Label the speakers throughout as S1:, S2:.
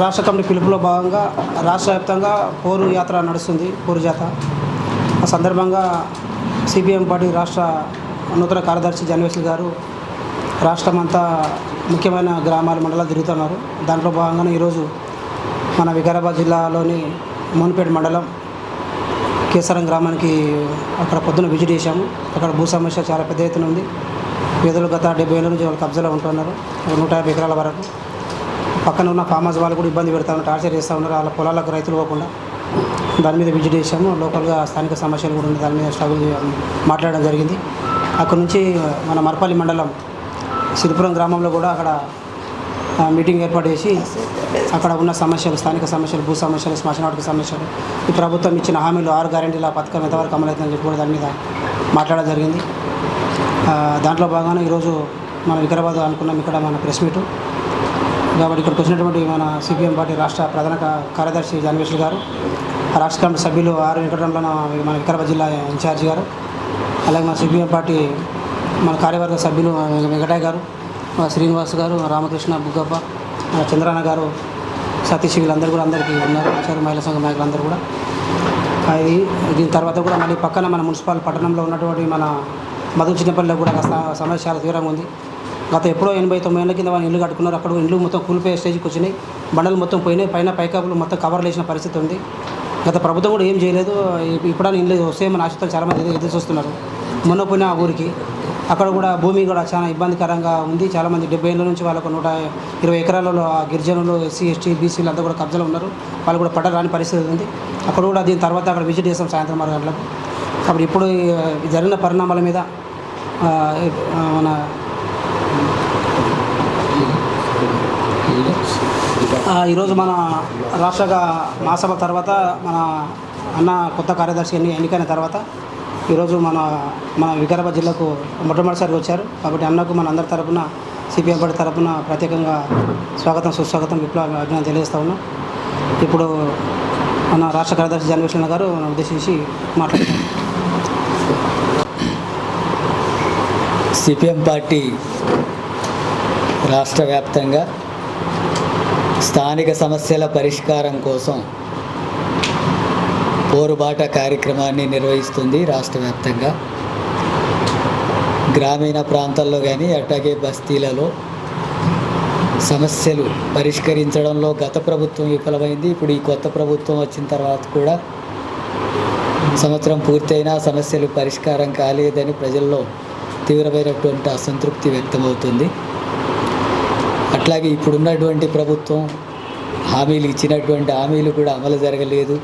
S1: రాష్ట్ర కమిటీ పిలుపులో భాగంగా రాష్ట్ర వ్యాప్తంగా పోరు యాత్ర నడుస్తుంది పోరు జాత. ఆ సందర్భంగా సిపిఎం పార్టీ రాష్ట్ర నూతన కార్యదర్శి జనవేశ్వరి గారు రాష్ట్రం అంతా ముఖ్యమైన గ్రామాల మండలాలు తిరుగుతున్నారు. దాంట్లో భాగంగానే ఈరోజు మన వికారాబాద్ జిల్లాలోని మోన్పేట మండలం కేసరం గ్రామానికి అక్కడ పొద్దున విజిట్ చేశాము. అక్కడ భూ సమస్య చాలా పెద్ద ఎత్తున ఉంది. పేదలు గత డెబ్బై ఏళ్ళ నుంచి వాళ్ళు కబ్జాలో ఉంటున్నారు. నూట యాభై ఎకరాల వరకు. పక్కన ఉన్న ఫామ్ హౌస్ వాళ్ళు కూడా ఇబ్బంది పెడతా ఉన్నారు టార్చర్ చేస్తూ ఉన్నారు. వాళ్ళ పొలాలకు రైతులు పోకుండా దాని మీద విజిట్ చేసాము లోకల్గా స్థానిక సమస్యలు కూడా ఉన్నాయి. దాని మీద స్ట్రగుల్ మాట్లాడడం జరిగింది. అక్కడ నుంచి మన మరపల్లి మండలం సిరిపురం గ్రామంలో కూడా అక్కడ మీటింగ్ ఏర్పాటు చేసి అక్కడ ఉన్న సమస్యలు స్థానిక సమస్యలు భూ సమస్యలు శ్మశానాటిక సమస్యలు ఈ ప్రభుత్వం ఇచ్చిన హామీలు ఆరు గ్యారెంటీల పథకం ఎంతవరకు అమలవుతుందని చెప్పి కూడా దాని మీద మాట్లాడడం జరిగింది. దాంట్లో భాగంగా ఈరోజు మనం వికారాబాద్ అనుకున్నాం. ఇక్కడ మన ప్రెస్ మీటు కాబట్టి ఇక్కడికి వచ్చినటువంటి మన సిపిఎం పార్టీ రాష్ట్ర ప్రధాన కార్యదర్శి జానవేశ్వరి గారు రాష్ట్ర కమిటీ సభ్యులు ఆర్ వెంకటరమణ మన వికారాబాద్ జిల్లా ఇన్ఛార్జి గారు అలాగే మన సిపిఎం పార్టీ మన కార్యవర్గ సభ్యులు వెంకటయ్య గారు శ్రీనివాస్ గారు రామకృష్ణ బుగ్గప్ప చంద్రాన గారు సతీష్ వీళ్ళందరూ కూడా అందరికీ ఉన్నారు. వచ్చారు మహిళా సంఘం నాయకులందరూ కూడా. అది దీని తర్వాత కూడా మళ్ళీ పక్కన మన మున్సిపల్ పట్టణంలో ఉన్నటువంటి మన మధు చిన్నపల్లిలో కూడా కాస్త సమస్య చాలా తీవ్రంగా ఉంది. గత ఎప్పుడో ఎనభై తొమ్మిది ఏళ్ళ కింద వాళ్ళు ఇల్లు కట్టుకున్నారు. అక్కడ ఇల్లు మొత్తం కూలిపోయే స్టేజ్కి వచ్చినాయి. బండలు మొత్తం పోయినాయి. పైన పైకాపులు మొత్తం కవర్లు వేసిన పరిస్థితి ఉంది. గత ప్రభుత్వం కూడా ఏం చేయలేదు. ఇప్పుడైనా ఇల్లు వస్తాయని ఆశతో చాలామంది ఎదురు చూస్తున్నారు. మొన్న పోయిన ఆ ఊరికి. అక్కడ కూడా భూమి కూడా చాలా ఇబ్బందికరంగా ఉంది. చాలామంది డెబ్బై ఏళ్ళ నుంచి వాళ్ళకు నూట ఇరవై ఎకరాలలో ఆ గిరిజనులు ఎస్సీ ఎస్టీ బీసీలు అంతా కూడా కబ్జాలు ఉన్నారు. వాళ్ళు కూడా పట్ట రాని పరిస్థితి ఉంది. అక్కడ కూడా దీని తర్వాత అక్కడ విజిట్ చేస్తాం సాయంత్రం ఆరు గంటలకు కాబట్టి ఇప్పుడు జరిగిన పరిణామాల మీద మన ఆ, ఈరోజు మన రాష్ట్ర మహాసభ తర్వాత మన అన్న కొత్త కార్యదర్శి ఎన్ని ఎన్నికైన తర్వాత ఈరోజు మన మన వికారాబాద్ జిల్లాకు మొట్టమొదటిసారి వచ్చారు. కాబట్టి అన్నకు మన అందరి తరపున సిపిఎం పార్టీ తరపున ప్రత్యేకంగా స్వాగతం సుస్వాగతం విప్లవ అభినందన తెలియజేస్తా ఉన్నాం. ఇప్పుడు మన రాష్ట్ర కార్యదర్శి జనవేశ్వర గారు మనం ఉద్దేశించి మాట్లాడుతాం
S2: సిపిఎం పార్టీ రాష్ట్ర వ్యాప్తంగా స్థానిక సమస్యల పరిష్కారం కోసం పోరుబాట కార్యక్రమాన్ని నిర్వహిస్తుంది రాష్ట్ర వ్యాప్తంగా. గ్రామీణ ప్రాంతాల్లో కానీ అట్లాగే బస్తీలలో సమస్యలు పరిష్కరించడంలో గత ప్రభుత్వం విఫలమైంది. ఇప్పుడు ఈ కొత్త ప్రభుత్వం వచ్చిన తర్వాత కూడా సంవత్సరం పూర్తయినా సమస్యలు పరిష్కారం కాలేదని ప్రజల్లో తీవ్రమైనటువంటి అసంతృప్తి వ్యక్తమవుతుంది. అట్లాగే ఇప్పుడున్నటువంటి ప్రభుత్వం హామీలు ఇచ్చినటువంటి హామీలు కూడా అమలు జరగలేదు.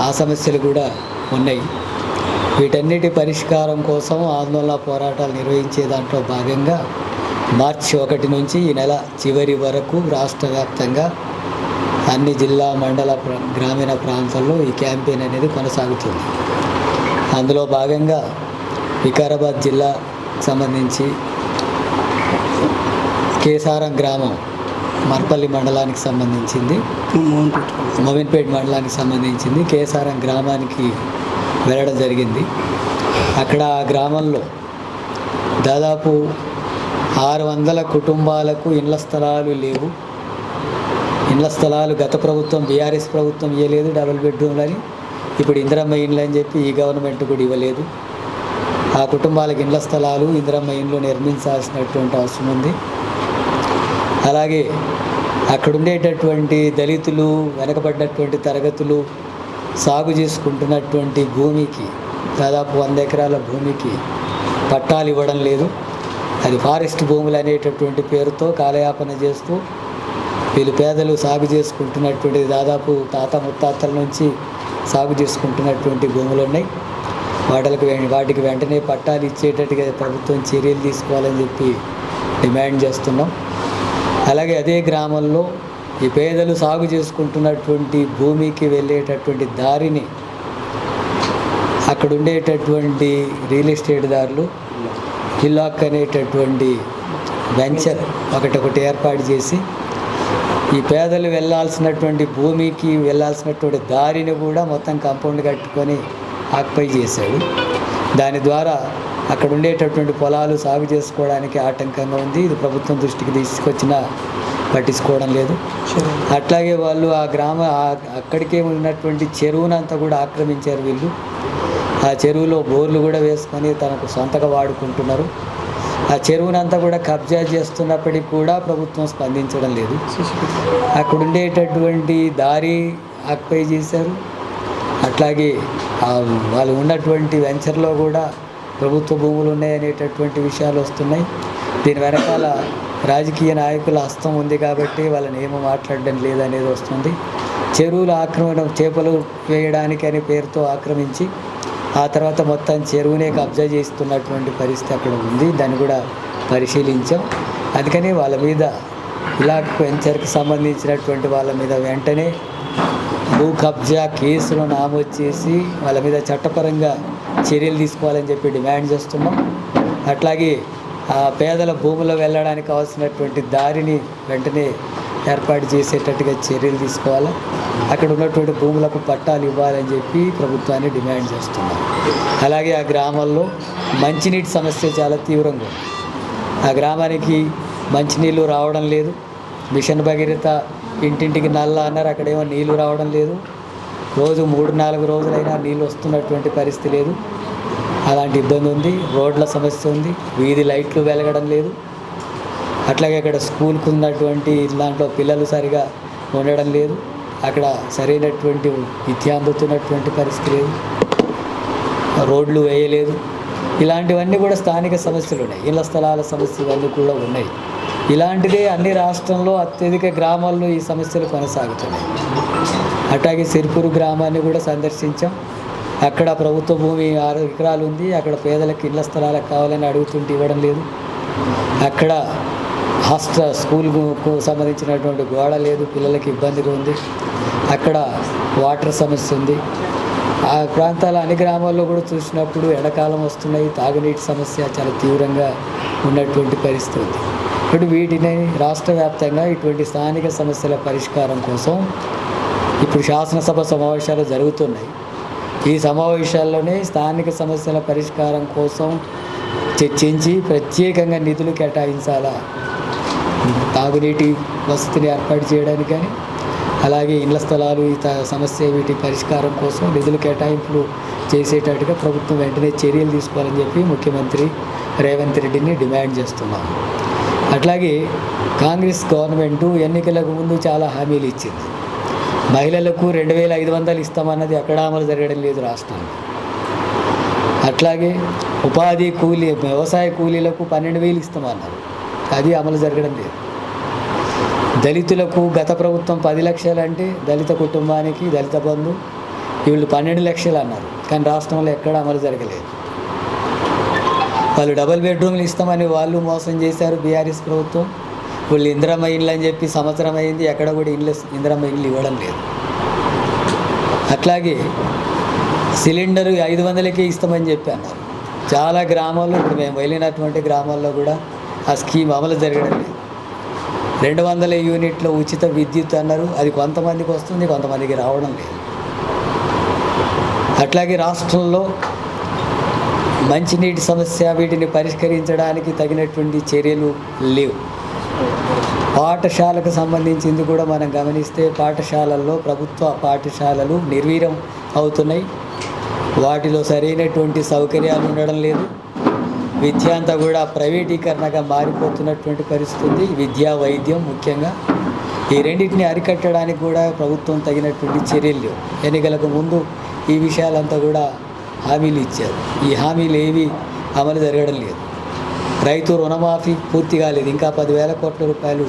S2: ఆ సమస్యలు కూడా ఉన్నాయి. వీటన్నిటి పరిష్కారం కోసం ఆందోళన పోరాటాలు నిర్వహించే దాంట్లో భాగంగా మార్చి ఒకటి నుంచి ఈ నెల చివరి వరకు రాష్ట్ర వ్యాప్తంగా అన్ని జిల్లా మండల గ్రామీణ ప్రాంతాల్లో ఈ క్యాంపెయిన్ అనేది కొనసాగుతుంది. అందులో భాగంగా వికారాబాద్ జిల్లా సంబంధించి కేసారం గ్రామం మర్పల్లి మండలానికి సంబంధించింది.
S1: మోహన్
S2: మోమిన్పేట్ మండలానికి సంబంధించింది. కేసారం గ్రామానికి వెళ్ళడం జరిగింది. అక్కడ ఆ గ్రామంలో దాదాపు ఆరు వందల కుటుంబాలకు ఇళ్ళ స్థలాలు లేవు. ఇళ్ళ స్థలాలు గత ప్రభుత్వం బీఆర్ఎస్ ప్రభుత్వం ఇవ్వలేదు డబుల్ బెడ్రూమ్లని ఇప్పుడు ఇందిరమ్మ ఇండ్లు అని చెప్పి ఈ గవర్నమెంట్ కూడా ఇవ్వలేదు. ఆ కుటుంబాలకు ఇండ్ల స్థలాలు ఇందిరమ్మ ఇండ్లు నిర్మించాల్సినటువంటి అవసరం ఉంది. అలాగే అక్కడ ఉండేటటువంటి దళితులు వెనకబడ్డటువంటి తరగతులు సాగు చేసుకుంటున్నటువంటి భూమికి దాదాపు వంద ఎకరాల భూమికి పట్టాలు ఇవ్వడం లేదు. అది ఫారెస్ట్ భూములు అనేటటువంటి పేరుతో కాలయాపన చేస్తూ వీళ్ళు పేదలు సాగు చేసుకుంటున్నటువంటి దాదాపు తాత ముత్తాతల నుంచి సాగు చేసుకుంటున్నటువంటి భూములు ఉన్నాయి. వాటికి వాటికి వెంటనే పట్టాలు ఇచ్చేటట్టుగా ప్రభుత్వం చర్యలు తీసుకోవాలని చెప్పి డిమాండ్ చేస్తున్నాం. అలాగే అదే గ్రామంలో ఈ పేదలు సాగు చేసుకుంటున్నటువంటి భూమికి వెళ్ళేటటువంటి దారిని అక్కడ ఉండేటటువంటి రియల్ ఎస్టేట్ దారులు హిల్లాక్ అనేటటువంటి వెంచర్ ఒకటి ఒకటి ఏర్పాటు చేసి ఈ పేదలు వెళ్ళాల్సినటువంటి భూమికి వెళ్ళాల్సినటువంటి దారిని కూడా మొత్తం కాంపౌండ్ కట్టుకొని ఆక్యుపై చేశాడు. దాని ద్వారా అక్కడ ఉండేటటువంటి పొలాలు సాగు చేసుకోవడానికి ఆటంకంగా ఉంది. ఇది ప్రభుత్వం దృష్టికి తీసుకొచ్చిన పట్టించుకోవడం లేదు. అట్లాగే వాళ్ళు ఆ గ్రామ అక్కడికే ఉన్నటువంటి చెరువునంతా కూడా ఆక్రమించారు వీళ్ళు. ఆ చెరువులో బోర్లు కూడా వేసుకొని తనకు సొంతగా వాడుకుంటున్నారు. ఆ చెరువునంతా కూడా కబ్జా చేస్తున్నప్పటికీ కూడా ప్రభుత్వం స్పందించడం లేదు. అక్కడ ఉండేటటువంటి దారి ఆక్యుపై చేశారు. అట్లాగే వాళ్ళు ఉన్నటువంటి వెంచర్లో కూడా ప్రభుత్వ భూములు ఉన్నాయి అనేటటువంటి విషయాలు వస్తున్నాయి. దీని వెనకాల రాజకీయ నాయకుల హస్తం ఉంది కాబట్టి వాళ్ళని ఏమో మాట్లాడడం లేదనేది వస్తుంది. చెరువుల ఆక్రమణ చేపలు వేయడానికి అనే పేరుతో ఆక్రమించి ఆ తర్వాత మొత్తం చెరువునే కబ్జా చేస్తున్నటువంటి పరిస్థితి అక్కడ ఉంది. దాన్ని కూడా పరిశీలించాం. అందుకని వాళ్ళ మీద ఇలా వెంచర్కి సంబంధించినటువంటి వాళ్ళ మీద వెంటనే భూ కబ్జా కేసులు నమోదు చేసి వాళ్ళ మీద చట్టపరంగా చర్యలు తీసుకోవాలని చెప్పి డిమాండ్ చేస్తున్నాం. అట్లాగే ఆ పేదల భూముల్లో వెళ్ళడానికి కావాల్సినటువంటి దారిని వెంటనే ఏర్పాటు చేసేటట్టుగా చర్యలు తీసుకోవాలి. అక్కడ ఉన్నటువంటి భూములకు పట్టాలు ఇవ్వాలని చెప్పి ప్రభుత్వాన్ని డిమాండ్ చేస్తున్నాం. అలాగే ఆ గ్రామాల్లో మంచినీటి సమస్య చాలా తీవ్రంగా ఆ గ్రామానికి మంచినీళ్ళు రావడం లేదు. మిషన్ భగీరథ ఇంటింటికి నల్ల అన్నారు అక్కడేమో నీళ్ళు రావడం లేదు. రోజు మూడు నాలుగు రోజులైనా నీళ్ళు వస్తున్నటువంటి పరిస్థితి లేదు. అలాంటి ఇబ్బంది ఉంది. రోడ్ల సమస్య ఉంది. వీధి లైట్లు వెలగడం లేదు. అట్లాగే అక్కడ స్కూల్కి ఉన్నటువంటి దాంట్లో పిల్లలు సరిగా ఉండడం లేదు. అక్కడ సరైనటువంటి విద్య అందుతున్నటువంటి పరిస్థితి లేదు. రోడ్లు వేయలేదు. ఇలాంటివన్నీ కూడా స్థానిక సమస్యలు ఉన్నాయి. ఇళ్ళ స్థలాల సమస్యలు అన్నీ కూడా ఉన్నాయి. ఇలాంటిదే అన్ని రాష్ట్రంలో అత్యధిక గ్రామాల్లో ఈ సమస్యలు కొనసాగుతున్నాయి. అట్లాగే సిరిపూరు గ్రామాన్ని కూడా సందర్శించాం. అక్కడ ప్రభుత్వ భూమి ఆరు ఎకరాలు ఉంది. అక్కడ పేదలకు ఇళ్ళ స్థలాలకు కావాలని అడుగుతుంటే ఇవ్వడం లేదు. అక్కడ హాస్టల్ స్కూల్కు సంబంధించినటువంటి గోడ లేదు. పిల్లలకి ఇబ్బందిగా ఉంది. అక్కడ వాటర్ సమస్య ఉంది. ఆ ప్రాంతాల అన్ని గ్రామాల్లో కూడా చూసినప్పుడు ఎండాకాలం వస్తున్నాయి. తాగునీటి సమస్య చాలా తీవ్రంగా ఉన్నటువంటి పరిస్థితి. ఉంది ఇప్పుడు వీటిని రాష్ట్ర వ్యాప్తంగా ఇటువంటి స్థానిక సమస్యల పరిష్కారం కోసం ఇప్పుడు శాసనసభ సమావేశాలు జరుగుతున్నాయి. ఈ సమావేశాల్లోనే స్థానిక సమస్యల పరిష్కారం కోసం చర్చించి ప్రత్యేకంగా నిధులు కేటాయించాలా? తాగునీటి వసతిని ఏర్పాటు చేయడానికి కానీ అలాగే ఇళ్ళ స్థలాలు ఈ సమస్య వీటి పరిష్కారం కోసం నిధులు కేటాయింపులు చేసేటట్టుగా ప్రభుత్వం వెంటనే చర్యలు తీసుకోవాలని చెప్పి ముఖ్యమంత్రి రేవంత్ రెడ్డిని డిమాండ్ చేస్తున్నాం. అట్లాగే కాంగ్రెస్ గవర్నమెంట్ ఎన్నికలకు ముందు చాలా హామీలు ఇచ్చింది. మహిళలకు రెండు వేల ఐదు వందలు ఇస్తామన్నది ఎక్కడ అమలు జరగడం లేదు రాష్ట్రంలో. అట్లాగే ఉపాధి కూలీ వ్యవసాయ కూలీలకు పన్నెండు వేలు ఇస్తామన్నారు. అది అమలు జరగడం లేదు. దళితులకు గత ప్రభుత్వం పది లక్షలు అంటే దళిత కుటుంబానికి దళిత బంధు వీళ్ళు పన్నెండు లక్షలు అన్నారు. కానీ రాష్ట్రంలో ఎక్కడ అమలు జరగలేదు. వాళ్ళు డబుల్ బెడ్రూమ్లు ఇస్తామని వాళ్ళు మోసం చేశారు బీఆర్ఎస్ ప్రభుత్వం. వీళ్ళు ఇందిరమ్మ ఇండ్లు అని చెప్పి సంవత్సరం అయింది ఎక్కడ కూడా ఇండ్లు ఇందిరమ్మ ఇండ్లు ఇవ్వడం లేదు. అట్లాగే సిలిండర్ ఐదు వందలకే ఇస్తామని చెప్పి. అన్నారు చాలా గ్రామాల్లో ఇప్పుడు మేము వెళ్ళినటువంటి గ్రామాల్లో కూడా ఆ స్కీమ్ అమలు జరగడం లేదు. రెండు వందల యూనిట్ల ఉచిత విద్యుత్ అన్నారు. అది కొంతమందికి వస్తుంది కొంతమందికి రావడం లేదు. అట్లాగే రాష్ట్రంలో మంచినీటి సమస్య వీటిని పరిష్కరించడానికి తగినటువంటి చర్యలు లేవు. పాఠశాలకు సంబంధించింది కూడా మనం గమనిస్తే పాఠశాలల్లో ప్రభుత్వ పాఠశాలలు నిర్వీర్యం అవుతున్నాయి. వాటిలో సరైనటువంటి సౌకర్యాలు ఉండడం లేదు. విద్య అంతా కూడా ప్రైవేటీకరణగా మారిపోతున్నటువంటి పరిస్థితి విద్యా వైద్యం ముఖ్యంగా. ఈ రెండింటిని అరికట్టడానికి కూడా ప్రభుత్వం తగినటువంటి చర్యలు ఎన్నికలకు ముందు ఈ విషయాలంతా కూడా హామీలు ఇచ్చారు. ఈ హామీలు ఏవి అమలు జరగడం లేదు. రైతు రుణమాఫీ పూర్తి కాలేదు. ఇంకా పదివేల కోట్ల రూపాయలు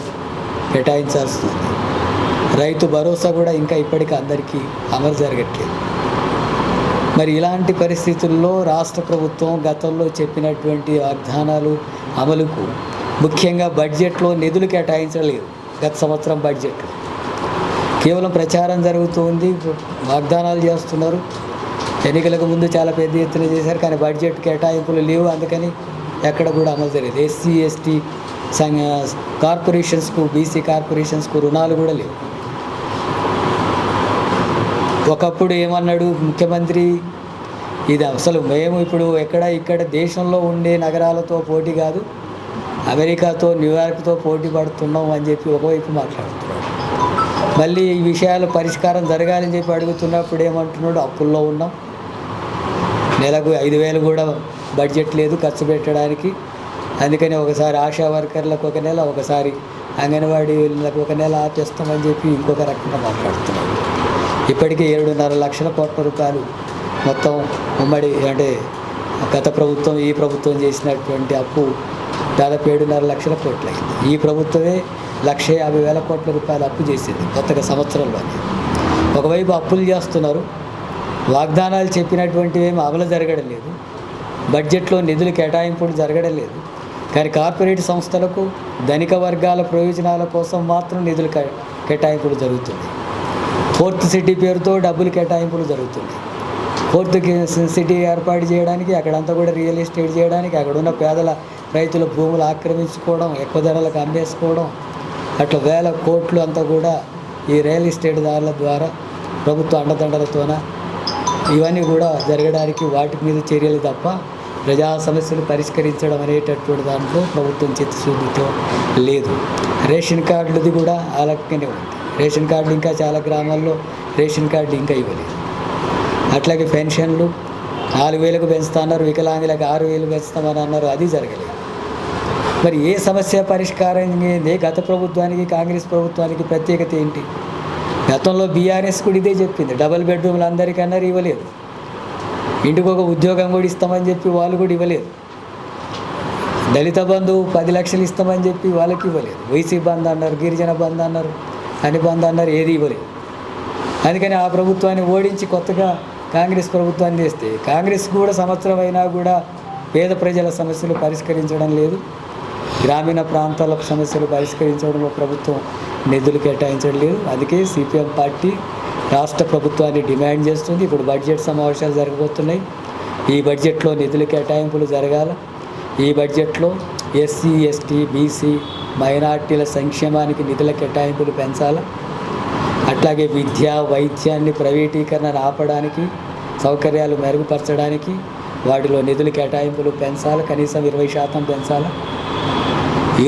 S2: కేటాయించాల్సి ఉంది రైతు భరోసా కూడా ఇంకా ఇప్పటికీ అందరికీ అమలు జరగట్లేదు. మరి ఇలాంటి పరిస్థితుల్లో రాష్ట్ర ప్రభుత్వం గతంలో చెప్పినటువంటి వాగ్దానాలు అమలుకు ముఖ్యంగా బడ్జెట్లో నిధులు కేటాయించలేదు. గత సంవత్సరం బడ్జెట్లో. కేవలం ప్రచారం జరుగుతుంది వాగ్దానాలు చేస్తున్నారు. ఎన్నికలకు ముందు చాలా పెద్ద ఎత్తున చేశారు. కానీ బడ్జెట్ కేటాయింపులు లేవు. అందుకని ఎక్కడ కూడా అమలు జరగదు ఎస్సీ ఎస్టీ సంఘ కార్పొరేషన్స్కు బీసీ కార్పొరేషన్స్కు రుణాలు కూడా లేవు. ఒకప్పుడు ఏమన్నాడు ముఖ్యమంత్రి ఇది అసలు మేము ఇప్పుడు ఎక్కడ ఇక్కడ దేశంలో ఉండే నగరాలతో పోటీ కాదు అమెరికాతో న్యూయార్క్తో పోటీ పడుతున్నాం అని చెప్పి ఒకవైపు మాట్లాడుతున్నాడు. మళ్ళీ ఈ విషయాలు పరిష్కారం జరగాలని చెప్పి అడుగుతున్నప్పుడు ఏమంటున్నాడు అప్పుల్లో ఉన్నాం. నెలకు ఐదు వేలు కూడా బడ్జెట్ లేదు ఖర్చు పెట్టడానికి. అందుకని ఒకసారి ఆశా వర్కర్లకు ఒక నెల ఒకసారి అంగన్వాడీలకు ఒక నెల ఆపేస్తామని చెప్పి ఇంకొక రకంగా మాట్లాడుతున్నాం. ఇప్పటికే ఏడున్నర లక్షల కోట్ల రూపాయలు మొత్తం ఉమ్మడి అంటే గత ప్రభుత్వం ఈ ప్రభుత్వం చేసినటువంటి అప్పు దాదాపు ఏడున్నర లక్షల కోట్లు అయింది. ఈ ప్రభుత్వమే లక్ష యాభై వేల కోట్ల రూపాయలు అప్పు చేసింది కొత్తగా సంవత్సరంలోనే. ఒకవైపు అప్పులు చేస్తున్నారు వాగ్దానాలు చెప్పినటువంటివి ఏమి అమలు జరగడం లేదు. బడ్జెట్లో నిధులు కేటాయింపులు జరగడం లేదు కానీ కార్పొరేట్ సంస్థలకు ధనిక వర్గాల ప్రయోజనాల కోసం మాత్రం నిధులు కే- కేటాయింపులు జరుగుతుంది. ఫోర్త్ సిటీ పేరుతో డబ్బులు కేటాయింపులు జరుగుతుంది. ఫోర్త్ సిటీ ఏర్పాటు చేయడానికి అక్కడంతా కూడా రియల్ ఎస్టేట్ చేయడానికి అక్కడ ఉన్న పేదల రైతుల భూములు ఆక్రమించుకోవడం ఎక్కువ ధరలకు అమ్మేసుకోవడం అట్లా వేల కోట్లు అంతా కూడా ఈ రియల్ ఎస్టేట్ దారుల ద్వారా ప్రభుత్వ అండదండలతోన ఇవన్నీ కూడా జరగడానికి వాటి మీద చర్యలు తప్ప ప్రజా సమస్యలు పరిష్కరించడం అనేటటువంటి దాంట్లో ప్రభుత్వం చిత్తశుద్ధితో లేదు. రేషన్ కార్డులది కూడా ఆ లెక్కనే ఉంది. రేషన్ కార్డులు ఇంకా చాలా గ్రామాల్లో రేషన్ కార్డు ఇంకా ఇవ్వలేదు. అట్లాగే పెన్షన్లు నాలుగు వేలకు పెంచుతున్నారు వికలాంగులకు ఆరు వేలు పెంచుతామని అన్నారు అది జరగలేదు. మరి ఏ సమస్య పరిష్కారం ఏంది గత ప్రభుత్వానికి కాంగ్రెస్ ప్రభుత్వానికి ప్రత్యేకత ఏంటి? గతంలో బీఆర్ఎస్ కూడా ఇదే చెప్పింది. డబుల్ బెడ్రూమ్లు అందరికన్నారు ఇవ్వలేదు. ఇంటికి ఒక ఉద్యోగం కూడా ఇస్తామని చెప్పి వాళ్ళు కూడా ఇవ్వలేదు. దళిత బంధు పది లక్షలు ఇస్తామని చెప్పి వాళ్ళకి ఇవ్వలేదు. వైసీ బంద్ అన్నారు గిరిజన బంధు అన్నారు అని బంధు అన్నారు ఏది ఇవ్వలేదు. అందుకని ఆ ప్రభుత్వాన్ని ఓడించి కొత్తగా కాంగ్రెస్ ప్రభుత్వాన్ని చేస్తే కాంగ్రెస్ కూడా సంవత్సరం అయినా కూడా పేద ప్రజల సమస్యలు పరిష్కరించడం లేదు. గ్రామీణ ప్రాంతాల సమస్యలు పరిష్కరించడంలో ప్రభుత్వం నిధులు కేటాయించడం లేదు. అందుకే సిపిఎం పార్టీ రాష్ట్ర ప్రభుత్వాన్ని డిమాండ్ చేస్తుంది. ఇప్పుడు బడ్జెట్ సమావేశాలు జరగబోతున్నాయి. ఈ బడ్జెట్లో నిధుల కేటాయింపులు జరగాల. ఈ బడ్జెట్లో ఎస్సీ ఎస్టీ బీసీ మైనార్టీల సంక్షేమానికి నిధుల కేటాయింపులు పెంచాల. అట్లాగే విద్య వైద్యాన్ని ప్రైవేటీకరణ ఆపడానికి సౌకర్యాలు మెరుగుపరచడానికి వాటిలో నిధుల కేటాయింపులు పెంచాలి. కనీసం ఇరవై శాతం పెంచాలి.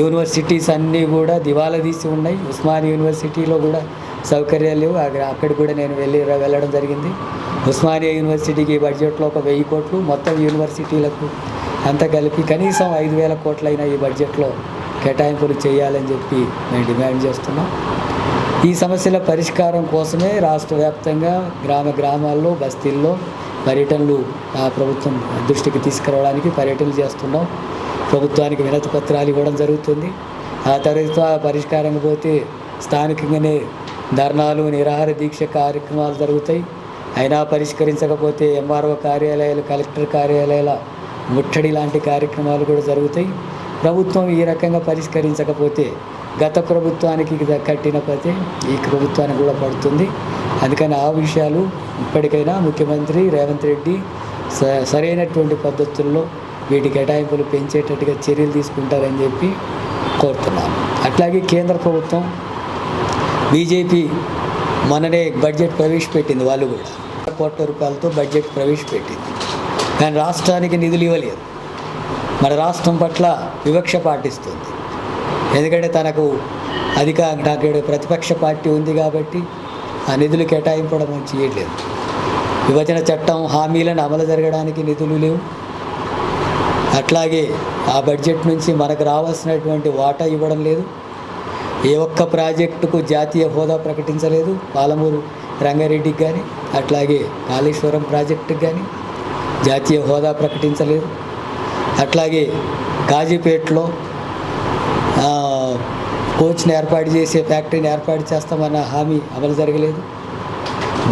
S2: యూనివర్సిటీస్ అన్నీ కూడా దివాలా తీసి ఉన్నాయి. ఉస్మాన్ యూనివర్సిటీలో కూడా సౌకర్యాలు లేవు. అక్కడ అక్కడ కూడా నేను వెళ్ళి వెళ్ళడం జరిగింది. ఉస్మానియా యూనివర్సిటీకి ఈ బడ్జెట్లో ఒక వెయ్యి కోట్లు. మొత్తం యూనివర్సిటీలకు అంతా కలిపి కనీసం ఐదు వేల కోట్లైన ఈ బడ్జెట్లో కేటాయింపులు చేయాలని చెప్పి మేము డిమాండ్ చేస్తున్నాం. ఈ సమస్యల పరిష్కారం కోసమే రాష్ట్ర వ్యాప్తంగా గ్రామ గ్రామాల్లో బస్తీల్లో పర్యటనలు ఆ ప్రభుత్వం దృష్టికి తీసుకురావడానికి పర్యటనలు చేస్తున్నాం. ప్రభుత్వానికి వినతి పత్రాలు ఇవ్వడం జరుగుతుంది. ఆ తర్వాత పరిష్కారం పోతే స్థానికంగానే ధర్నాలు నిరాహార దీక్ష కార్యక్రమాలు జరుగుతాయి. అయినా పరిష్కరించకపోతే ఎంఆర్ఓ కార్యాలయాలు కలెక్టర్ కార్యాలయాల ముట్టడి లాంటి కార్యక్రమాలు కూడా జరుగుతాయి. ప్రభుత్వం ఈ రకంగా పరిష్కరించకపోతే గత ప్రభుత్వానికి కట్టిన పతే ఈ ప్రభుత్వానికి కూడా పడుతుంది. అందుకని ఆ విషయాలు ఇప్పటికైనా ముఖ్యమంత్రి రేవంత్ రెడ్డి స- సరైనటువంటి పద్ధతుల్లో వీటి కేటాయింపులు పెంచేటట్టుగా చర్యలు తీసుకుంటారని చెప్పి కోరుతున్నాను. అట్లాగే కేంద్ర ప్రభుత్వం బీజేపీ మొన్ననే బడ్జెట్ ప్రవేశపెట్టింది వాళ్ళు కూడా. కోట్ల రూపాయలతో బడ్జెట్ ప్రవేశపెట్టింది. కానీ రాష్ట్రానికి నిధులు ఇవ్వలేదు. మన రాష్ట్రం పట్ల వివక్ష పాటిస్తుంది. ఎందుకంటే తనకు అధిక నాకు ప్రతిపక్ష పార్టీ ఉంది కాబట్టి ఆ నిధులు కేటాయింపడం చేయట్లేదు. విభజన చట్టం హామీలను అమలు జరగడానికి నిధులు లేవు. అట్లాగే ఆ బడ్జెట్ నుంచి మనకు రావాల్సినటువంటి వాటా ఇవ్వడం లేదు. ఏ ఒక్క ప్రాజెక్టుకు జాతీయ హోదా ప్రకటించలేదు. పాలమూరు రంగారెడ్డికి కానీ అట్లాగే కాళేశ్వరం ప్రాజెక్టుకి కానీ జాతీయ హోదా ప్రకటించలేదు. అట్లాగే కాజీపేటలో కోచ్ని ఏర్పాటు చేసే ఫ్యాక్టరీని ఏర్పాటు చేస్తామన్న హామీ అమలు జరగలేదు.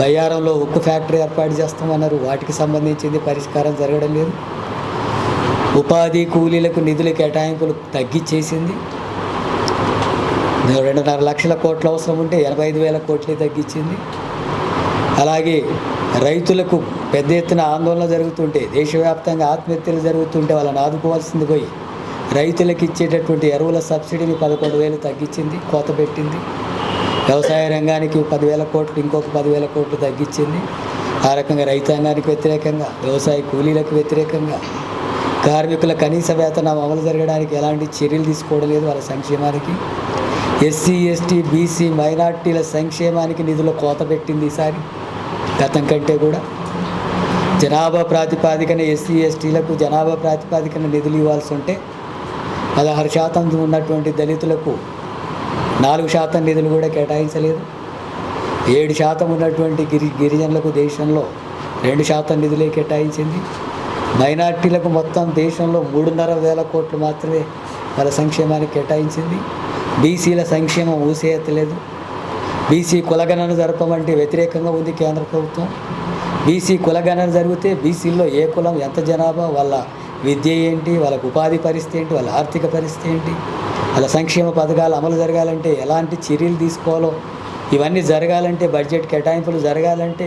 S2: బయ్యారంలో ఉక్కు ఫ్యాక్టరీ ఏర్పాటు చేస్తామన్నారు. వాటికి సంబంధించింది పరిష్కారం జరగడం లేదు. ఉపాధి కూలీలకు నిధుల కేటాయింపులు తగ్గించేసింది రెండున్నర లక్షల కోట్ల అవసరం ఉంటే ఎనభై ఐదు వేల కోట్లే తగ్గించింది. అలాగే రైతులకు పెద్ద ఎత్తున ఆందోళన జరుగుతుంటే దేశవ్యాప్తంగా ఆత్మహత్యలు జరుగుతుంటే వాళ్ళని ఆదుకోవాల్సింది పోయి రైతులకు ఇచ్చేటటువంటి ఎరువుల సబ్సిడీని పదకొండు వేలు తగ్గించింది కోత పెట్టింది. వ్యవసాయ రంగానికి పదివేల కోట్లు ఇంకొక పదివేల కోట్లు తగ్గించింది. ఆ రకంగా రైతాంగానికి వ్యతిరేకంగా వ్యవసాయ కూలీలకు వ్యతిరేకంగా కార్మికుల కనీస వేతనం అమలు జరగడానికి ఎలాంటి చర్యలు తీసుకోవడం లేదు వాళ్ళ సంక్షేమానికి. ఎస్సీ ఎస్టీ బీసీ మైనార్టీల సంక్షేమానికి నిధుల కోత పెట్టింది ఈసారి. గతం కంటే కూడా జనాభా ప్రాతిపాదికన ఎస్సీ ఎస్టీలకు జనాభా ప్రాతిపాదికన నిధులు ఇవ్వాల్సి ఉంటే పదహారు శాతం ఉన్నటువంటి దళితులకు నాలుగు శాతం నిధులు కూడా కేటాయించలేదు. ఏడు శాతం ఉన్నటువంటి గిరి గిరిజనులకు దేశంలో రెండు శాతం నిధులే కేటాయించింది. మైనార్టీలకు మొత్తం దేశంలో మూడున్నర వేల కోట్లు మాత్రమే వాళ్ళ సంక్షేమానికి కేటాయించింది. బీసీల సంక్షేమం ఊసేయత్తలేదు బీసీ కులగణన జరపమంటే వ్యతిరేకంగా ఉంది కేంద్ర ప్రభుత్వం. బీసీ కులగణన జరిగితే బీసీల్లో ఏ కులం ఎంత జనాభా వాళ్ళ విద్య ఏంటి వాళ్ళకు ఉపాధి పరిస్థితి ఏంటి వాళ్ళ ఆర్థిక పరిస్థితి ఏంటి వాళ్ళ సంక్షేమ పథకాలు అమలు జరగాలంటే ఎలాంటి చర్యలు తీసుకోవాలో ఇవన్నీ జరగాలంటే బడ్జెట్ కేటాయింపులు జరగాలంటే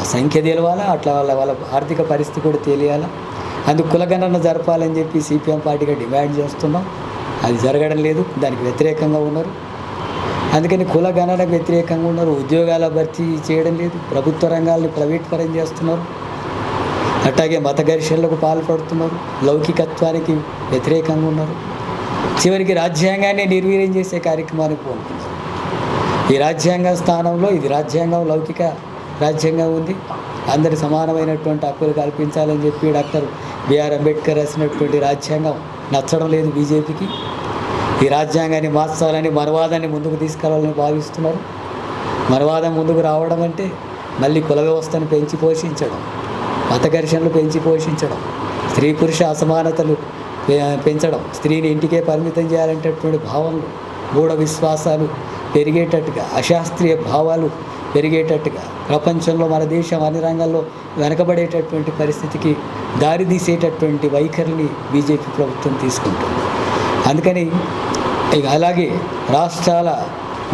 S2: ఆ సంఖ్య తెలవాలా అట్లా వాళ్ళ వాళ్ళ ఆర్థిక పరిస్థితి కూడా తెలియాలా. అందుకు కులగణన జరపాలని చెప్పి సిపిఎం పార్టీగా డిమాండ్ చేస్తున్నాం. అది జరగడం లేదు దానికి వ్యతిరేకంగా ఉన్నారు. అందుకని కుల గణనకు వ్యతిరేకంగా ఉన్నారు ఉద్యోగాల భర్తీ చేయడం లేదు ప్రభుత్వ రంగాల్ని ప్రైవేట్ పరం చేస్తున్నారు. అట్లాగే మత ఘర్షణలకు పాల్పడుతున్నారు లౌకికత్వానికి వ్యతిరేకంగా ఉన్నారు. చివరికి రాజ్యాంగాన్ని నిర్వీర్యం చేసే కార్యక్రమానికి పోతున్నారు ఈ రాజ్యాంగ స్థానంలో ఇది రాజ్యాంగం లౌకిక రాజ్యాంగం ఉంది. అందరి సమానమైనటువంటి హక్కులు కల్పించాలని చెప్పి డాక్టర్ బిఆర్ అంబేద్కర్ రాసినటువంటి రాజ్యాంగం నచ్చడం లేదు బీజేపీకి. ఈ రాజ్యాంగాన్ని మార్చాలని మనవాదాన్ని ముందుకు తీసుకెళ్ళాలని భావిస్తున్నారు. మనవాదం ముందుకు రావడం అంటే మళ్ళీ కుల వ్యవస్థను పెంచి పోషించడం మత ఘర్షణలు పెంచి పోషించడం స్త్రీ పురుష అసమానతలు పె- పెంచడం స్త్రీని ఇంటికే పరిమితం చేయాలంటటువంటి భావనలు మూఢ విశ్వాసాలు పెరిగేటట్టుగా అశాస్త్రీయ భావాలు పెరిగేటట్టుగా ప్రపంచంలో మన దేశం అన్ని రంగాల్లో వెనకబడేటటువంటి పరిస్థితికి దారితీసేటటువంటి వైఖరిని బీజేపీ ప్రభుత్వం తీసుకుంటుంది. అందుకని ఇక అలాగే రాష్ట్రాల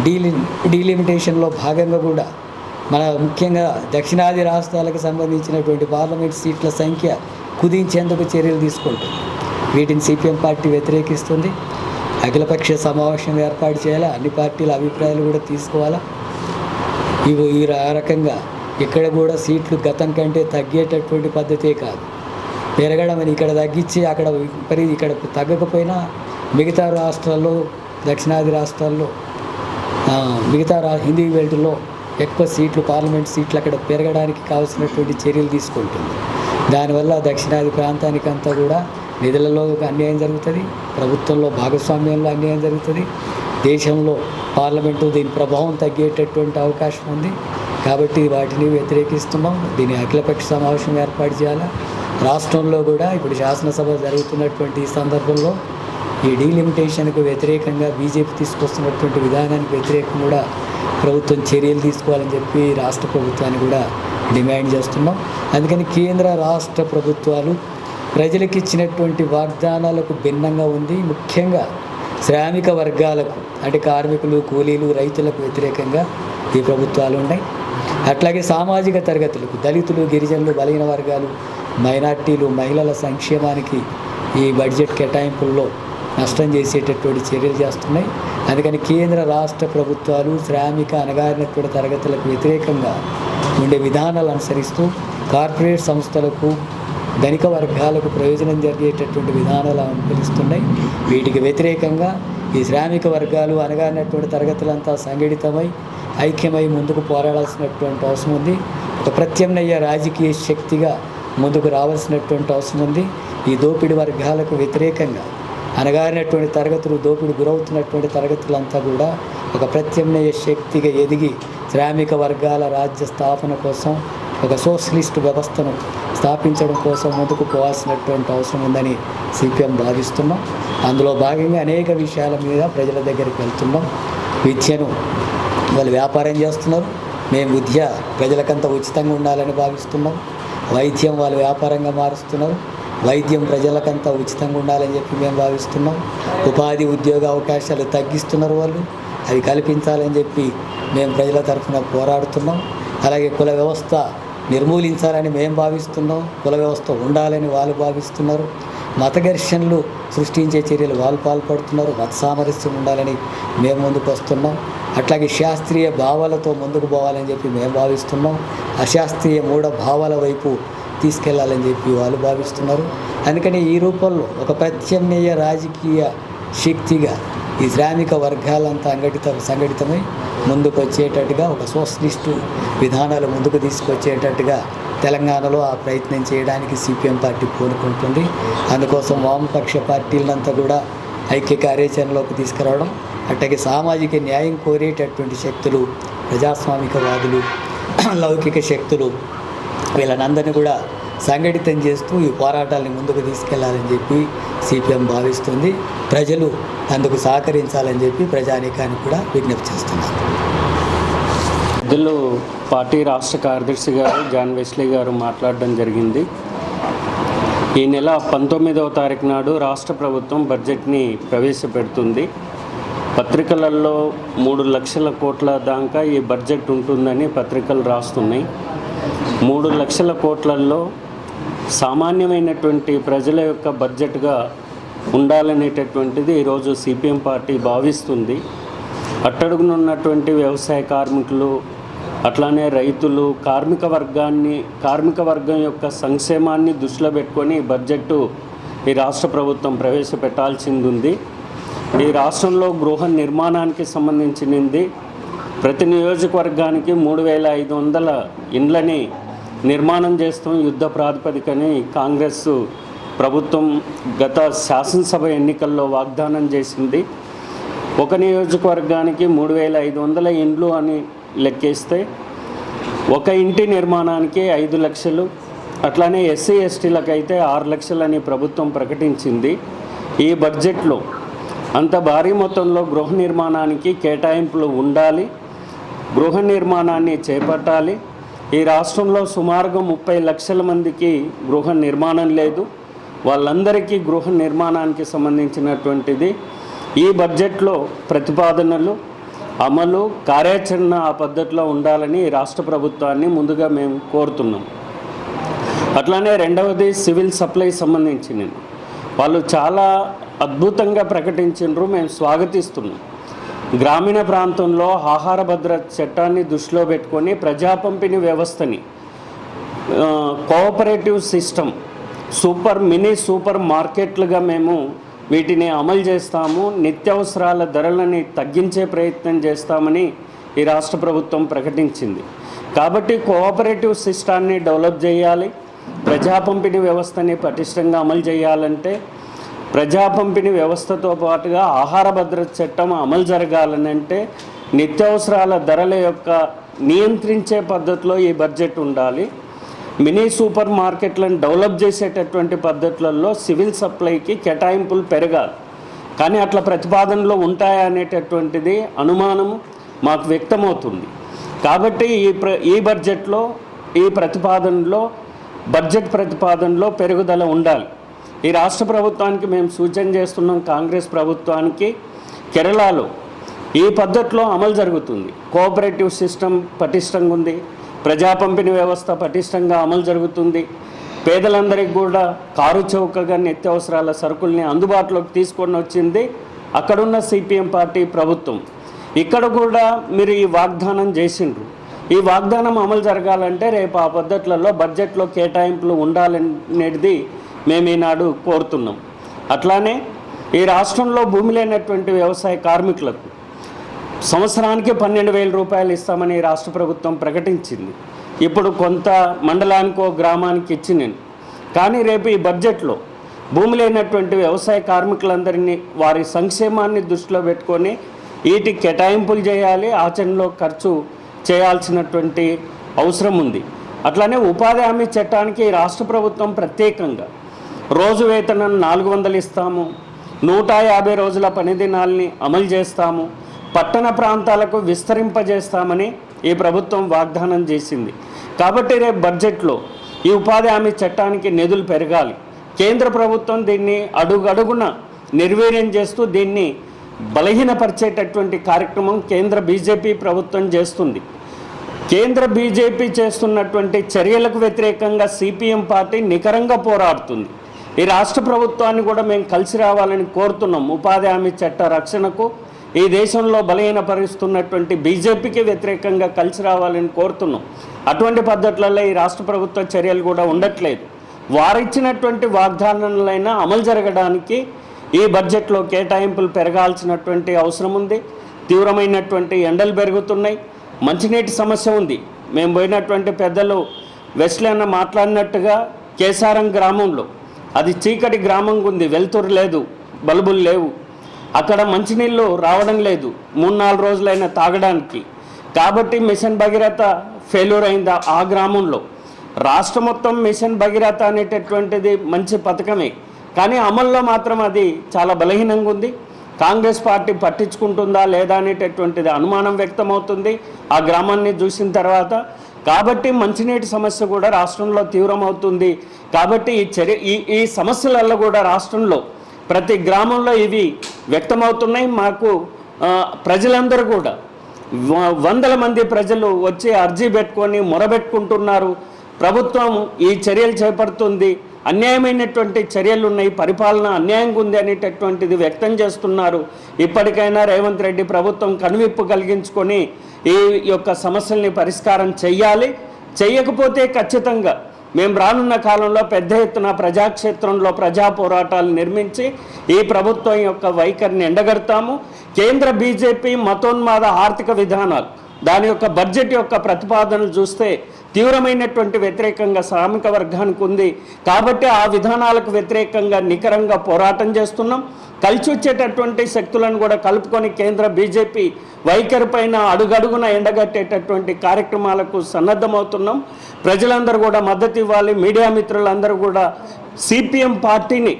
S2: డీలి డీలిమిటేషన్లో భాగంగా కూడా మన ముఖ్యంగా దక్షిణాది రాష్ట్రాలకు సంబంధించినటువంటి పార్లమెంట్ సీట్ల సంఖ్య కుదించేందుకు చర్యలు తీసుకుంటుంది. వీటిని సిపిఎం పార్టీ వ్యతిరేకిస్తుంది. అఖిలపక్ష సమావేశం ఏర్పాటు చేయాలా? అన్ని పార్టీల అభిప్రాయాలు కూడా తీసుకోవాలా? ఇవి ఈ రకంగా. ఇక్కడ కూడా సీట్లు గతం కంటే తగ్గేటటువంటి పద్ధతే కాదు. పెరగడం అని ఇక్కడ తగ్గించి అక్కడ మరి ఇక్కడ తగ్గకపోయినా మిగతా రాష్ట్రాల్లో దక్షిణాది రాష్ట్రాల్లో మిగతా రా హిందీ బెల్ట్లో ఎక్కువ సీట్లు పార్లమెంట్ సీట్లు అక్కడ పెరగడానికి కావాల్సినటువంటి చర్యలు తీసుకుంటుంది. దానివల్ల దక్షిణాది ప్రాంతానికి అంతా కూడా నిధులలో ఒక అన్యాయం జరుగుతుంది ప్రభుత్వంలో భాగస్వామ్యంలో అన్యాయం జరుగుతుంది దేశంలో పార్లమెంటు దీని ప్రభావం తగ్గేటటువంటి అవకాశం ఉంది. కాబట్టి వాటిని వ్యతిరేకిస్తున్నాం. దీని అఖిలపక్ష సమావేశం ఏర్పాటు చేయాలా? రాష్ట్రంలో కూడా ఇప్పుడు శాసనసభ జరుగుతున్నటువంటి ఈ సందర్భంలో ఈ డీలిమిటేషన్కు వ్యతిరేకంగా బీజేపీ తీసుకొస్తున్నటువంటి విధానానికి వ్యతిరేకంగా కూడా ప్రభుత్వం చర్యలు తీసుకోవాలని చెప్పి రాష్ట్ర ప్రభుత్వాన్ని కూడా డిమాండ్ చేస్తున్నాం. అందుకని కేంద్ర రాష్ట్ర ప్రభుత్వాలు ప్రజలకు ఇచ్చినటువంటి వాగ్దానాలకు భిన్నంగా ఉంది. ముఖ్యంగా శ్రామిక వర్గాలకు అంటే కార్మికులు కూలీలు రైతులకు వ్యతిరేకంగా ఈ ప్రభుత్వాలు ఉన్నాయి. అట్లాగే సామాజిక తరగతులకు దళితులు గిరిజనులు బలహీన వర్గాలు మైనార్టీలు మహిళల సంక్షేమానికి ఈ బడ్జెట్ కేటాయింపుల్లో నష్టం చేసేటటువంటి చర్యలు చేస్తున్నాయి. అందుకని కేంద్ర రాష్ట్ర ప్రభుత్వాలు శ్రామిక అనగారినటువంటి తరగతులకు వ్యతిరేకంగా ఉండే విధానాలు అనుసరిస్తూ కార్పొరేట్ సంస్థలకు ధనిక వర్గాలకు ప్రయోజనం జరిగేటటువంటి విధానాలు అనుకరిస్తున్నాయి వీటికి వ్యతిరేకంగా ఈ శ్రామిక వర్గాలు అనగానటువంటి తరగతులంతా సంఘటితమై ఐక్యమై ముందుకు పోరాడాల్సినటువంటి అవసరం ఉంది. ఒక ప్రత్యామ్నాయ రాజకీయ శక్తిగా ముందుకు రావాల్సినటువంటి అవసరం ఉంది. ఈ దోపిడి వర్గాలకు వ్యతిరేకంగా అనగారినటువంటి తరగతులు దోపిడి గురవుతున్నటువంటి తరగతులంతా కూడా ఒక ప్రత్యామ్నాయ శక్తిగా ఎదిగి శ్రామిక వర్గాల రాజ్య స్థాపన కోసం ఒక సోషలిస్ట్ వ్యవస్థను స్థాపించడం కోసం ముందుకు పోవాల్సినటువంటి అవసరం ఉందని సిపిఎం భావిస్తున్నాం. అందులో భాగంగా అనేక విషయాల మీద ప్రజల దగ్గరికి వెళ్తున్నాం. విద్యను వాళ్ళు వ్యాపారం చేస్తున్నారు. మేము విద్య ప్రజలకంతా ఉచితంగా ఉండాలని భావిస్తున్నాం. వైద్యం వాళ్ళు వ్యాపారంగా మారుస్తున్నారు. వైద్యం ప్రజలకంతా ఉచితంగా ఉండాలని చెప్పి మేము భావిస్తున్నాం. ఉపాధి ఉద్యోగ అవకాశాలు తగ్గిస్తున్నారు వాళ్ళు. అవి కల్పించాలని చెప్పి మేము ప్రజల తరఫున పోరాడుతున్నాం. అలాగే కుల వ్యవస్థ నిర్మూలించాలని మేము భావిస్తున్నాం. కుల వ్యవస్థ ఉండాలని వాళ్ళు భావిస్తున్నారు. మత ఘర్షణలు సృష్టించే చర్యలు వాళ్ళు పాల్పడుతున్నారు. మత సామరస్యం ఉండాలని మేము ముందుకు వస్తున్నాం. అట్లాగే శాస్త్రీయ భావాలతో ముందుకు పోవాలని చెప్పి మేము భావిస్తున్నాం. అశాస్త్రీయ మూఢ భావాల వైపు తీసుకెళ్ళాలని చెప్పి వాళ్ళు భావిస్తున్నారు. అందుకని ఈ రూపంలో ఒక ప్రత్యామ్నాయ రాజకీయ శక్తిగా ఈ శ్రామిక వర్గాలంతా అంగటిత సంఘటితమై ముందుకు వచ్చేటట్టుగా ఒక సోషలిస్టు విధానాలు ముందుకు తీసుకొచ్చేటట్టుగా తెలంగాణలో ఆ ప్రయత్నం చేయడానికి సిపిఎం పార్టీ కోరుకుంటుంది అందుకోసం వామపక్ష పార్టీలంతా కూడా ఐక్య కార్యాచరణలోకి తీసుకురావడం అట్టగే సామాజిక న్యాయం కోరేటటువంటి శక్తులు ప్రజాస్వామికవాదులు లౌకిక శక్తులు వీళ్ళనందరినీ కూడా సంఘటితం చేస్తూ ఈ పోరాటాన్ని ముందుకు తీసుకెళ్ళాలని చెప్పి సిపిఎం భావిస్తుంది. ప్రజలు అందుకు సహకరించాలని చెప్పి ప్రజానీకానికి కూడా విజ్ఞప్తి చేస్తున్నారు.
S3: ఇందులో పార్టీ రాష్ట్ర కార్యదర్శి గారు జాన్ వెస్లీ గారు మాట్లాడడం జరిగింది. ఈ నెల పంతొమ్మిదవ తారీఖు నాడు రాష్ట్ర ప్రభుత్వం బడ్జెట్ని ప్రవేశపెడుతుంది. పత్రికలలో మూడు లక్షల కోట్ల దాకా ఈ బడ్జెట్ ఉంటుందని పత్రికలు రాస్తున్నాయి. మూడు లక్షల కోట్లలో సామాన్యమైనటువంటి ప్రజల యొక్క బడ్జెట్గా ఉండాలనేటటువంటిది ఈరోజు సిపిఎం పార్టీ భావిస్తుంది. అట్టడుగునున్నటువంటి వ్యవసాయ కార్మికులు అట్లానే రైతులు కార్మిక వర్గాన్ని కార్మిక వర్గం యొక్క సంక్షేమాన్ని దృష్టిలో పెట్టుకొని బడ్జెట్ ఈ రాష్ట్ర ప్రభుత్వం ప్రవేశపెట్టాల్సింది ఉంది ఈ రాష్ట్రంలో గృహ నిర్మాణానికి సంబంధించినది. ప్రతి నియోజకవర్గానికి మూడు వేల ఐదు వందల ఇండ్లని నిర్మాణం చేస్తాం యుద్ధ ప్రాతిపదికని కాంగ్రెస్ ప్రభుత్వం గత శాసనసభ ఎన్నికల్లో వాగ్దానం చేసింది. ఒక నియోజకవర్గానికి మూడు వేల ఐదు వందల ఇండ్లు అని లెక్కేస్తే ఒక ఇంటి నిర్మాణానికి ఐదు లక్షలు అట్లానే ఎస్సీ ఎస్టీలకు అయితే ఆరు లక్షలని ప్రభుత్వం ప్రకటించింది. ఈ బడ్జెట్లో అంత భారీ మొత్తంలో గృహ నిర్మాణానికి కేటాయింపులు ఉండాలి గృహ నిర్మాణాన్ని చేపట్టాలి ఈ రాష్ట్రంలో సుమారుగా ముప్పై లక్షల మందికి గృహ నిర్మాణం లేదు. వాళ్ళందరికీ గృహ నిర్మాణానికి సంబంధించినటువంటిది. ఈ బడ్జెట్లో ప్రతిపాదనలు అమలు కార్యాచరణ ఆ పద్ధతిలో ఉండాలని రాష్ట్ర ప్రభుత్వాన్ని ముందుగా మేము కోరుతున్నాం. అట్లానే రెండవది సివిల్ సప్లై సంబంధించినది వాళ్ళు చాలా అద్భుతంగా ప్రకటించారు మేము స్వాగతిస్తున్నాం. గ్రామీణ ప్రాంతంలో ఆహార భద్రత చట్టాన్ని దృష్టిలో పెట్టుకొని ప్రజా పంపిణీ వ్యవస్థని cooperative system super mini super మార్కెట్లుగా మేము వీటిని అమలు చేస్తాము. నిత్యావసరాల ధరలని తగ్గించే ప్రయత్నం చేస్తామని ఈ రాష్ట్ర ప్రభుత్వం ప్రకటించింది. కాబట్టి కోఆపరేటివ్ సిస్టాన్ని డెవలప్ చేయాలి. ప్రజా పంపిణీ వ్యవస్థని పటిష్టంగా అమలు చేయాలంటే ప్రజా పంపిణీ వ్యవస్థతో పాటుగా ఆహార భద్రత చట్టం అమలు జరగాలని అంటే నిత్యావసరాల ధరల యొక్క నియంత్రించే పద్ధతిలో ఈ బడ్జెట్ ఉండాలి. మినీ సూపర్ మార్కెట్లను డెవలప్ చేసేటటువంటి పద్ధతులలో సివిల్ సప్లైకి కేటాయింపులు పెరగాలి. కానీ అట్లా ప్రతిపాదనలో ఉంటాయా అనేటటువంటిది అనుమానం మాకు వ్యక్తమవుతుంది. కాబట్టి ఈ ప్ర ఈ బడ్జెట్లో ఈ ప్రతిపాదనలో బడ్జెట్ ప్రతిపాదనలో పెరుగుదల ఉండాలి. ఈ రాష్ట్ర ప్రభుత్వానికి మేము సూచన చేస్తున్నాం కాంగ్రెస్ ప్రభుత్వానికి కేరళలో ఈ పద్ధతిలో అమలు జరుగుతుంది. కోఆపరేటివ్ సిస్టమ్ పటిష్టంగా ఉంది. ప్రజా పంపిణీ వ్యవస్థ పటిష్టంగా అమలు జరుగుతుంది. పేదలందరికీ కూడా కారు చౌకగా నిత్యావసరాల సరుకుల్ని అందుబాటులోకి తీసుకొని వచ్చింది అక్కడున్న సిపిఎం పార్టీ ప్రభుత్వం. ఇక్కడ కూడా మీరు ఈ వాగ్దానం చేసిండ్రు. ఈ వాగ్దానం అమలు జరగాలంటే రేపు ఆ పద్ధతులలో బడ్జెట్లో కేటాయింపులు ఉండాలనేది మేము ఈనాడు కోరుతున్నాం. అట్లానే ఈ రాష్ట్రంలో భూమి లేనటువంటి వ్యవసాయ కార్మికులకు సంవత్సరానికి పన్నెండు వేల రూపాయలు ఇస్తామని రాష్ట్ర ప్రభుత్వం ప్రకటించింది. ఇప్పుడు కొంత మండలానికో గ్రామానికి ఇచ్చినాను కానీ రేపు ఈ బడ్జెట్లో భూమి లేనటువంటి వ్యవసాయ కార్మికులందరినీ వారి సంక్షేమాన్ని దృష్టిలో పెట్టుకొని వీటికి కేటాయింపులు చేయాలి ఆచరణలో ఖర్చు చేయాల్సినటువంటి అవసరం ఉంది. అట్లానే ఉపాధి హామీ చట్టానికి ఈ రాష్ట్ర ప్రభుత్వం ప్రత్యేకంగా రోజు వేతనం నాలుగు వందలు ఇస్తాము. నూట యాభై రోజుల పనిదినాల్ని అమలు చేస్తాము. పట్టణ ప్రాంతాలకు విస్తరింపజేస్తామని ఈ ప్రభుత్వం వాగ్దానం చేసింది. కాబట్టి రేపు బడ్జెట్లో ఈ ఉపాధి హామీ చట్టానికి నిధులు పెరగాలి. కేంద్ర ప్రభుత్వం దీన్ని అడుగడుగున నిర్వీర్యం చేస్తూ దీన్ని బలహీనపరిచేటటువంటి కార్యక్రమం కేంద్ర బీజేపీ ప్రభుత్వం చేస్తుంది. కేంద్ర బీజేపీ చేస్తున్నటువంటి చర్యలకు వ్యతిరేకంగా సిపిఎం పార్టీ నికరంగా పోరాడుతుంది. ఈ రాష్ట్ర ప్రభుత్వాన్ని కూడా మేము కలిసి రావాలని కోరుతున్నాం. ఉపాధి హామీ చట్ట రక్షణకు ఈ దేశంలో బలహీనపరుస్తున్నటువంటి బీజేపీకి వ్యతిరేకంగా కలిసి రావాలని కోరుతున్నాం. అటువంటి పద్ధతులలో ఈ రాష్ట్ర ప్రభుత్వ చర్యలు కూడా ఉండట్లేదు. వారిచ్చినటువంటి వాగ్దానాలైనా అమలు జరగడానికి ఈ బడ్జెట్లో కేటాయింపులు పెరగాల్సినటువంటి అవసరం ఉంది. తీవ్రమైనటువంటి ఎండలు పెరుగుతున్నాయి. మంచినీటి సమస్య ఉంది. మేము పోయినటువంటి పెద్దలు వెస్ట్లైన మాట్లాడినట్టుగా కేసారం గ్రామంలో అది చీకటి గ్రామం ఉంది. వెలుతురు లేదు బల్బులు లేవు. అక్కడ మంచినీళ్ళు రావడం లేదు. మూడు నాలుగు రోజులైనా తాగడానికి. కాబట్టి మిషన్ భగీరథ ఫెయిల్యూర్ అయింది? ఆ గ్రామంలో. రాష్ట్ర మొత్తం మిషన్ భగీరథ అనేటటువంటిది మంచి పథకమే. కానీ అమల్లో మాత్రం అది చాలా బలహీనంగా ఉంది. కాంగ్రెస్ పార్టీ పట్టించుకుంటుందా లేదా అనేటటువంటిది అనుమానం వ్యక్తమవుతుంది. ఆ గ్రామాన్ని చూసిన తర్వాత కాబట్టి మంచినీటి సమస్య కూడా రాష్ట్రంలో తీవ్రమవుతుంది. కాబట్టి ఈ చర్య ఈ ఈ సమస్యలలో కూడా రాష్ట్రంలో ప్రతి గ్రామంలో ఇవి వ్యక్తమవుతున్నాయి. మాకు ప్రజలందరూ కూడా వందల మంది ప్రజలు వచ్చి అర్జీ పెట్టుకొని మొరబెట్టుకుంటున్నారు. ప్రభుత్వం ఈ చర్యలు చేపడుతుంది. అన్యాయమైనటువంటి చర్యలు ఉన్నాయి పరిపాలన అన్యాయంగా ఉంది అనేటటువంటిది వ్యక్తం చేస్తున్నారు. ఇప్పటికైనా రేవంత్ రెడ్డి ప్రభుత్వం కనువిప్పు కలిగించుకొని ఈ యొక్క సమస్యల్ని పరిష్కారం చేయాలి చేయకపోతే ఖచ్చితంగా మేము రానున్న కాలంలో పెద్ద ఎత్తున ప్రజాక్షేత్రంలో ప్రజా పోరాటాలు నిర్మించి ఈ ప్రభుత్వం యొక్క వైఖరిని ఎండగడతాము. కేంద్ర బీజేపీ మతోన్మాద ఆర్థిక విధానాలు దాని యొక్క బడ్జెట్ యొక్క ప్రతిపాదనలు చూస్తే తీవ్రమైనటువంటి వ్యతిరేకంగా శ్రామిక వర్గానికి ఉంది. కాబట్టి ఆ విధానాలకు వ్యతిరేకంగా నికరంగా పోరాటం చేస్తున్నాం. కలిసి వచ్చేటటువంటి శక్తులను కూడా కలుపుకొని కేంద్ర బీజేపీ వైఖరి పైన అడుగడుగున ఎండగట్టేటటువంటి కార్యక్రమాలకు సన్నద్ధమవుతున్నాం. ప్రజలందరూ కూడా మద్దతు ఇవ్వాలి. మీడియా మిత్రులందరూ కూడా సిపిఎం పార్టీని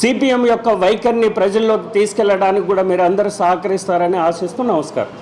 S3: సిపిఎం యొక్క వైఖరిని ప్రజల్లోకి తీసుకెళ్ళడానికి కూడా మీరు అందరూ సహకరిస్తారని ఆశిస్తూ నమస్కారం.